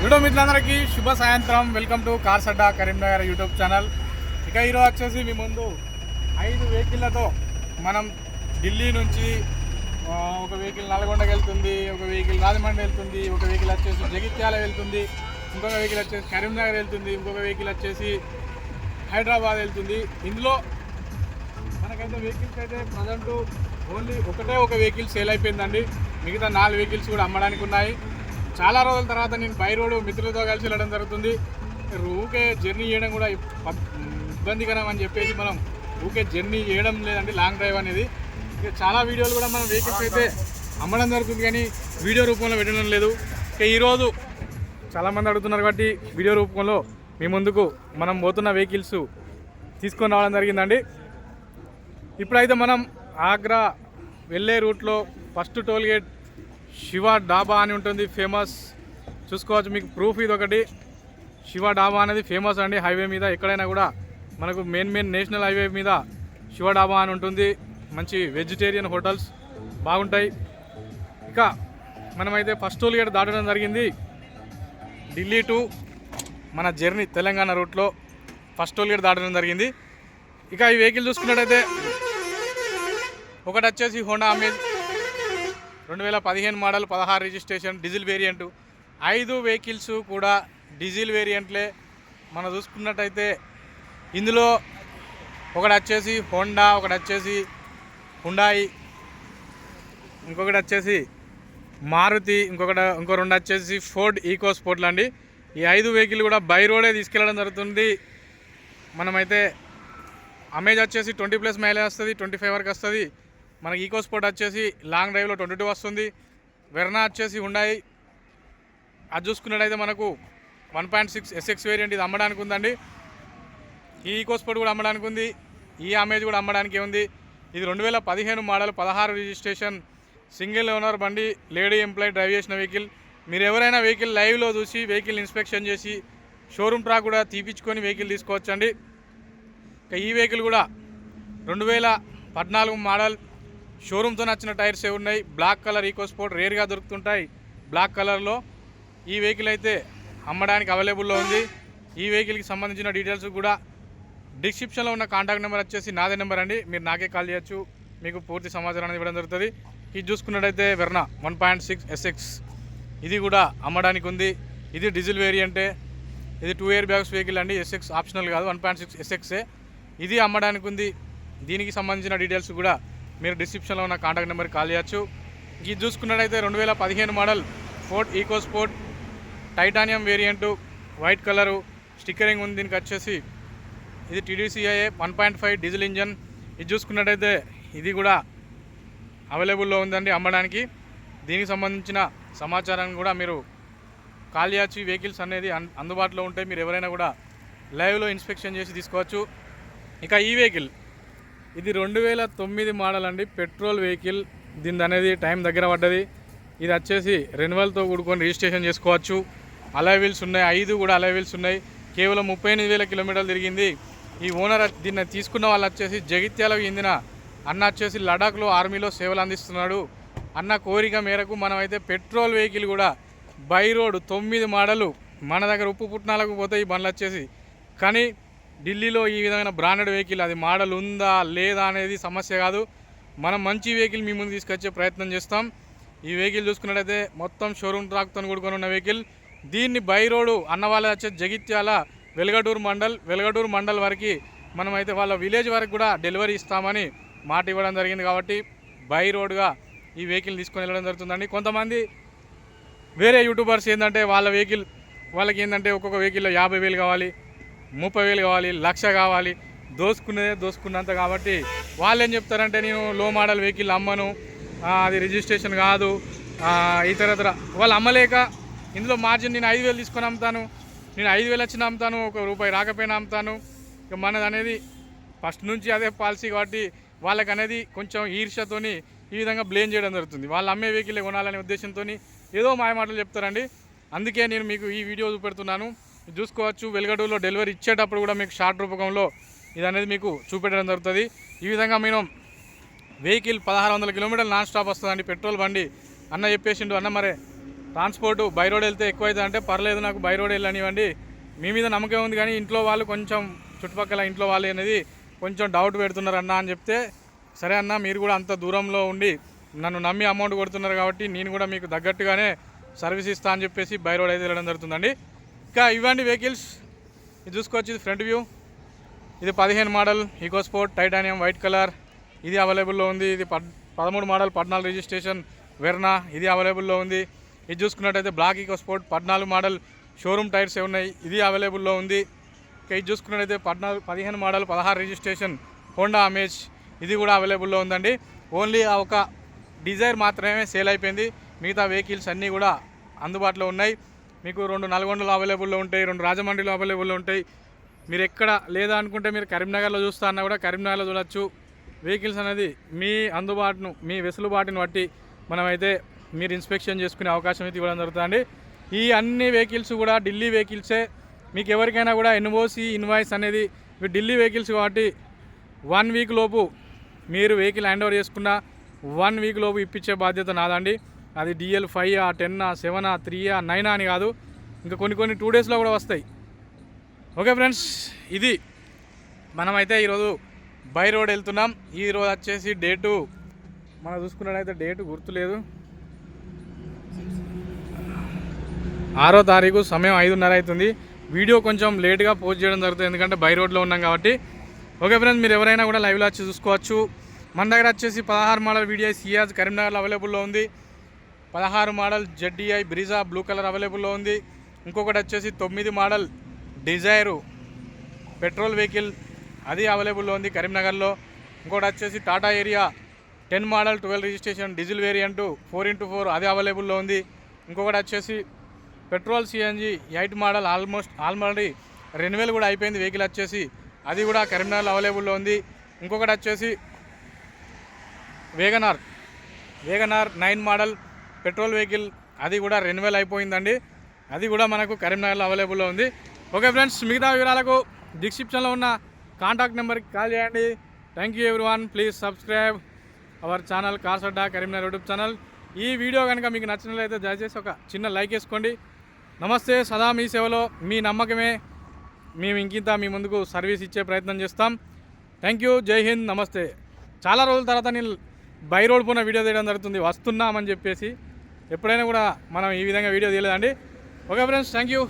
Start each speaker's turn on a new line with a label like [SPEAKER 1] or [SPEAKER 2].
[SPEAKER 1] YouTube మిత్రులందరికీ శుభ సాయంత్రం. Welcome to cars Karimnagar YouTube channel ఇక ఈరోజు వచ్చేసి మీ ముందు ఐదు వెహికల్లతో మనం ఢిల్లీ నుంచి ఒక వెహికల్ నల్గొండకి వెళ్తుంది ఒక వెహికల్ రాజమండ్రి వెళ్తుంది ఒక వెహికల్ వచ్చేసి జగిత్యాల వెళ్తుంది ఇంకొక వెహికల్ వచ్చేసి కరీంనగర్ వెళ్తుంది ఇంకొక వెహికల్ వచ్చేసి హైదరాబాద్ వెళ్తుంది. ఇందులో మనకైతే వెహికల్స్ అయితే ప్రజెంట్ ఓన్లీ ఒకటే ఒక వెహికల్ సేల్ అయిపోయిందండి. మిగతా నాలుగు వెహికల్స్ కూడా అమ్మడానికి ఉన్నాయి. చాలా రోజుల తర్వాత నేను బై రోడ్డు మిత్రులతో కలిసి వెళ్ళడం జరుగుతుంది. ఊకే జర్నీ చేయడం కూడా ఇబ్బందికరం అని చెప్పేసి మనం ఊకే జర్నీ చేయడం లేదండి లాంగ్ డ్రైవ్ అనేది. ఇక చాలా వీడియోలు కూడా మనం వెహికల్స్ అయితే అమ్మడం జరుగుతుంది కానీ వీడియో రూపంలో పెట్టడం లేదు. ఇక ఈరోజు చాలామంది అడుగుతున్నారు కాబట్టి వీడియో రూపంలో మీ ముందుకు మనం పోతున్న వెహికల్స్ తీసుకొని రావడం జరిగిందండి. ఇప్పుడైతే మనం ఆగ్రా వెళ్ళే రూట్లో ఫస్ట్ టోల్గేట్ శివ డాబా అని ఉంటుంది ఫేమస్. చూసుకోవచ్చు మీకు ప్రూఫ్ ఇది ఒకటి శివ డాబా అనేది ఫేమస్ అండి హైవే మీద. ఎక్కడైనా కూడా మనకు మెయిన్ మెయిన్ నేషనల్ హైవే మీద శివ డాబా అని ఉంటుంది. మంచి వెజిటేరియన్ హోటల్స్ బాగుంటాయి. ఇక మనమైతే ఫస్ట్ టోల్ గేట్ దాటడం జరిగింది. ఢిల్లీ టు మన జర్నీ తెలంగాణ రూట్లో ఫస్ట్ టోల్ గేట్ దాటడం జరిగింది. ఇక ఈ వెహికల్ చూసుకున్నట్టయితే ఒకటి వచ్చేసి హోండా అమేజ్. రెండు వేల పదిహేను మోడల్ పదహారు రిజిస్ట్రేషన్ డీజిల్ వేరియంట్. ఐదు వెహికల్స్ కూడా డీజిల్ వేరియంట్లే. మనం చూసుకున్నట్టయితే ఇందులో ఒకటి వచ్చేసి హోండా ఒకటి వచ్చేసి హుండాయి ఇంకొకటి వచ్చేసి మారుతి ఇంకొకటి ఇంకో రెండు వచ్చేసి ఫోర్డ్ ఈకో స్పోర్ట్లు అండి. ఈ ఐదు వెహికల్ కూడా బై రోడే తీసుకెళ్ళడం జరుగుతుంది. మనమైతే అమేజ్ వచ్చేసి ట్వంటీ ప్లస్ మైలేజ్ వస్తుంది ట్వంటీ ఫైవ్ వరకు వస్తుంది. మనకి ఈకో స్పోర్ట్ వచ్చేసి లాంగ్ డ్రైవ్లో ట్వంటీ టూ వస్తుంది. వెర్నా వచ్చేసి ఉన్నాయి అది చూసుకున్నట్టయితే మనకు one point six SX variant ఇది అమ్మడానికి ఉందండి. ఈ ఈకో స్పోర్ట్ కూడా అమ్మడానికి ఉంది. ఈ అమేజ్ కూడా అమ్మడానికి ఉంది. ఇది రెండు వేల పదిహేను మోడల్ పదహారు రిజిస్ట్రేషన్ సింగిల్ ఓనర్ బండి లేడీ ఎంప్లాయీ డ్రైవ్ చేసిన వెహికల్. మీరు ఎవరైనా వెహికల్ లైవ్లో చూసి వెహికల్ ఇన్స్పెక్షన్ చేసి షోరూమ్ ట్రాక్ కూడా తీపించుకొని వెహికల్ తీసుకోవచ్చండి. ఇక ఈ వెహికల్ కూడా రెండు వేల పద్నాలుగు మోడల్ షోరూమ్తో నచ్చిన టైర్స్ ఏ ఉన్నాయి బ్లాక్ కలర్ ఈకో స్పోర్ట్ రేర్గా దొరుకుతుంటాయి. బ్లాక్ కలర్లో ఈ వెహికల్ అయితే అమ్మడానికి అవైలబుల్లో ఉంది. ఈ వెహికల్కి సంబంధించిన డీటెయిల్స్ కూడా డిస్క్రిప్షన్లో ఉన్న కాంటాక్ట్ నెంబర్ వచ్చేసి నాదే నెంబర్ అండి. మీరు నాకే కాల్ చేయొచ్చు. మీకు పూర్తి సమాచారాన్ని ఇవ్వడం జరుగుతుంది. ఇది చూసుకున్నట్టయితే Verna one point six SX. ఇది కూడా అమ్మడానికి ఉంది. ఇది డీజిల్ వేరియంటే. ఇది టూ ఇయర్ బ్యాగ్స్ వెహికల్ అండి. ఎస్ఎక్స్ ఆప్షనల్ కాదు. వన్ పాయింట్ సిక్స్ ఎస్ఎక్సే. ఇది అమ్మడానికి ఉంది. దీనికి సంబంధించిన డీటెయిల్స్ కూడా మీరు డిస్క్రిప్షన్లో ఉన్న కాంటాక్ట్ నెంబర్ కాల్ చేయొచ్చు. ఇది చూసుకున్నట్టయితే రెండు వేల పదిహేను model Ford EcoSport titanium variant white colour stickering ఉంది దీనికి వచ్చేసి. ఇది TDCi one point five diesel engine ఇది చూసుకున్నట్టయితే ఇది కూడా అవైలబుల్లో ఉందండి అమ్మడానికి. దీనికి సంబంధించిన సమాచారాన్ని కూడా మీరు కాల్ చేయొచ్చు. ఈ వెహికల్స్ అనేది అందుబాటులో ఉంటాయి మీరు ఎవరైనా కూడా లైవ్లో ఇన్స్పెక్షన్ చేసి తీసుకోవచ్చు. ఇక ఈ వెహికల్ ఇది రెండు వేల తొమ్మిది మోడల్ అండి. Petrol vehicle. దీని అనేది టైం దగ్గర పడ్డది. ఇది వచ్చేసి రెన్యువల్తో కూడుకొని రిజిస్ట్రేషన్ చేసుకోవచ్చు. అలైవీల్స్ ఉన్నాయి. ఐదు కూడా అలైవీల్స్ ఉన్నాయి. కేవలం ముప్పై ఎనిమిది వేల కిలోమీటర్లు తిరిగింది. ఈ ఓనర్ దీన్ని తీసుకున్న వాళ్ళు వచ్చేసి జగిత్యాలకు చెందిన అన్న వచ్చేసి లడాఖ్లో ఆర్మీలో సేవలు అందిస్తున్నాడు. అన్న కోరిక మేరకు మనమైతే పెట్రోల్ వెహికల్ కూడా బై రోడ్ తొమ్మిది మోడలు మన దగ్గర ఉప్పు పుట్నాలకు పోతే ఈ బండ్లు వచ్చేసి. కానీ ఢిల్లీలో ఈ విధమైన బ్రాండెడ్ వెహికల్ అది మోడల్ ఉందా లేదా అనేది సమస్య కాదు. మనం మంచి వెహికల్ మీ ముందు తీసుకొచ్చే ప్రయత్నం చేస్తాం. ఈ వెహికల్ చూసుకున్నట్టయితే మొత్తం షోరూమ్ ట్రాక్తో కూడుకొని ఉన్న వెహికల్ దీన్ని బై రోడ్డు అన్న వచ్చే జగిత్యాల వెలగడూరు మండల్ వెలగడూరు మండల్ వరకు మనమైతే వాళ్ళ విలేజ్ వరకు కూడా డెలివరీ ఇస్తామని మాట ఇవ్వడం జరిగింది కాబట్టి బై రోడ్గా ఈ వెహికల్ తీసుకొని వెళ్ళడం జరుగుతుందండి. కొంతమంది వేరే యూట్యూబర్స్ ఏంటంటే వాళ్ళ వెహికల్ వాళ్ళకి ఏంటంటే ఒక్కొక్క వెహికల్లో యాభై వేలు కావాలి. ముప్పై వేలు కావాలి లక్ష కావాలి దోసుకునేదే దోసుకున్నంత కాబట్టి వాళ్ళు ఏం చెప్తారంటే నేను లో మోడల్ వెహికల్ అమ్మను అది రిజిస్ట్రేషన్ కాదు ఆ, ఇతరత్ర. వాళ్ళు అమ్మలేక ఇందులో మార్జిన్ నేను ఐదు వేలు తీసుకొని అమ్ముతాను నేను ఐదు వేలు వచ్చిన అమ్ముతాను ఒక రూపాయి రాకపోయినా అమ్ముతాను. ఇక మనది అనేది ఫస్ట్ నుంచి అదే పాలసీ కాబట్టి వాళ్ళకి అనేది కొంచెం ఈర్ష్యతోని ఈ విధంగా బ్లేమ్ చేయడం జరుగుతుంది. వాళ్ళు అమ్మే వెహికల్ కొనాలనే ఉద్దేశంతో ఏదో మాయ మాటలు చెప్తారండి. అందుకే నేను మీకు ఈ వీడియో చూపెడుతున్నాను. చూసుకోవచ్చు. వెలుగడూరులో డెలివరీ ఇచ్చేటప్పుడు కూడా మీకు షార్ట్ రూపకంలో ఇది అనేది మీకు చూపెట్టడం జరుగుతుంది. ఈ విధంగా మేము వెహికల్ పదహారు వందల కిలోమీటర్లు నాన్ స్టాప్ వస్తుందండి. పెట్రోల్ బండి. అన్న చెప్పేసిండు అన్న మరే ట్రాన్స్పోర్ట్ బై రోడ్ వెళ్తే ఎక్కువ అవుతుంది అంటే పర్లేదు నాకు బై రోడ్ వెళ్ళనివ్వండి. మీ మీద నమ్మకం ఉంది కానీ ఇంట్లో వాళ్ళు కొంచెం చుట్టుపక్కల ఇంట్లో వాళ్ళు అనేది కొంచెం డౌట్ పెడుతున్నారు అన్న అని చెప్తే సరే అన్న మీరు కూడా అంత దూరంలో ఉండి నన్ను నమ్మి అమౌంట్ కొడుతున్నారు కాబట్టి నేను కూడా మీకు తగ్గట్టుగానే సర్వీస్ ఇస్తా అని చెప్పేసి బై రోడ్ అయితే వెళ్ళడం జరుగుతుందండి. ఇంకా ఇవ్వండి వెహికల్స్. ఇది చూసుకోవచ్చు ఇది ఫ్రంట్ వ్యూ. ఇది పదిహేను model EcoSport titanium white colour. ఇది అవైలబుల్లో ఉంది. ఇది పదమూడు మోడల్ పద్నాలుగు రిజిస్ట్రేషన్ వెర్నా. ఇది అవైలబుల్లో ఉంది. ఇది చూసుకున్నట్టయితే బ్లాక్ ఈకోస్పోర్ట్ పద్నాలుగు మోడల్ షోరూమ్ టైర్స్ ఉన్నాయి. ఇది అవైలబుల్లో ఉంది. ఇంకా ఇది చూసుకున్నట్టయితే పద్నాలుగు పదిహేను మోడల్ పదహారు రిజిస్ట్రేషన్ హోండా అమేజ్. ఇది కూడా అవైలబుల్లో ఉందండి. ఓన్లీ ఆ ఒక డిజైర్ మాత్రమే సేల్ అయిపోయింది. మిగతా వెహికల్స్ అన్నీ కూడా అందుబాటులో ఉన్నాయి. మీకు రెండు నల్గొండలో అవైలబుల్లో ఉంటాయి రెండు రాజమండ్రిలో అవైలబుల్లో ఉంటాయి. మీరు ఎక్కడ లేదా అనుకుంటే మీరు కరీంనగర్లో చూస్తా అన్నా కూడా కరీంనగర్లో చూడొచ్చు. వెహికల్స్ అనేది మీ అందుబాటును మీ వెసులుబాటుని బట్టి మనమైతే మీరు ఇన్స్పెక్షన్ చేసుకునే అవకాశం అయితే ఇవ్వడం జరుగుతుంది ఈ అన్ని వెహికల్స్ కూడా ఢిల్లీ వెహికల్సే. మీకు ఎవరికైనా కూడా ఎన్ఓసి ఇన్వాయిస్ అనేది ఇవి ఢిల్లీ వెహికల్స్ కాబట్టి వన్ వీక్ లోపు మీరు వెహికల్ హ్యాండ్ ఓవర్ చేసుకున్న వన్ వీక్ లోపు ఇప్పించే బాధ్యత నాదండి. అది డిఎల్ ఫైవ్ ఆ టెన్ ఆ సెవెన్ ఆ త్రీ ఆ నైన్ అని కాదు. ఇంకా కొన్ని కొన్ని టూ డేస్లో కూడా వస్తాయి. ఓకే ఫ్రెండ్స్ ఇది మనమైతే ఈరోజు బై రోడ్ వెళ్తున్నాం. ఈ రోజు వచ్చేసి డేటు మనం చూసుకున్నట్టయితే డేటు గుర్తులేదు. ఆరో తారీఖు సమయం ఐదున్నర అవుతుంది. వీడియో కొంచెం లేట్గా పోస్ట్ చేయడం జరుగుతుంది. ఎందుకంటే బై రోడ్లో ఉన్నాం కాబట్టి. ఓకే ఫ్రెండ్స్ మీరు ఎవరైనా కూడా లైవ్లో వచ్చి చూసుకోవచ్చు. మన దగ్గర వచ్చేసి పదహారు మోడల్ వీడియో సియాజ్ కరీంనగర్లో అవైలబుల్లో ఉంది. పదహారు model ZDI Brezza blue colour అవైలబుల్లో ఉంది. ఇంకొకటి వచ్చేసి తొమ్మిది మోడల్ డిజైరు పెట్రోల్ వెహికల్ అది అవైలబుల్లో ఉంది కరీంనగర్లో. ఇంకోటి వచ్చేసి Tata Aria ten model twelve registration diesel variant four into four అది అవైలబుల్లో ఉంది. ఇంకొకటి వచ్చేసి petrol CNG eight model almost ఆల్మోడీ renewal కూడా అయిపోయింది వెహికల్ వచ్చేసి. అది కూడా కరీంనగర్లో అవైలబుల్లో ఉంది. ఇంకొకటి వచ్చేసి WagonR WagonR nine model petrol vehicle అది కూడా రెన్యువల్ అయిపోయిందండి. అది కూడా మనకు కరీంనగర్లో అవైలబుల్లో ఉంది. ఓకే ఫ్రెండ్స్ మిగతా వివరాలకు డిస్క్రిప్షన్లో ఉన్న కాంటాక్ట్ నెంబర్కి కాల్ చేయండి. Thank you everyone please subscribe our channel cars Karimnagar YouTube channel ఈ వీడియో కనుక మీకు నచ్చినట్లయితే దయచేసి ఒక చిన్న లైక్ వేసుకోండి. నమస్తే సదా మీ సేవలో మీ నమ్మకమే. మేము ఇంకింత మీ ముందుకు సర్వీస్ ఇచ్చే ప్రయత్నం చేస్తాం. థ్యాంక్ యూ జై హింద్ నమస్తే చాలా రోజుల తర్వాత నేను బై రోడ్ పోయిన వీడియో తీయడం జరుగుతుంది. వస్తున్నామని చెప్పేసి ఎప్పుడైనా కూడా మనం ఈ విధంగా వీడియో తీయలేదండి ఓకే ఫ్రెండ్స్ థ్యాంక్ యూ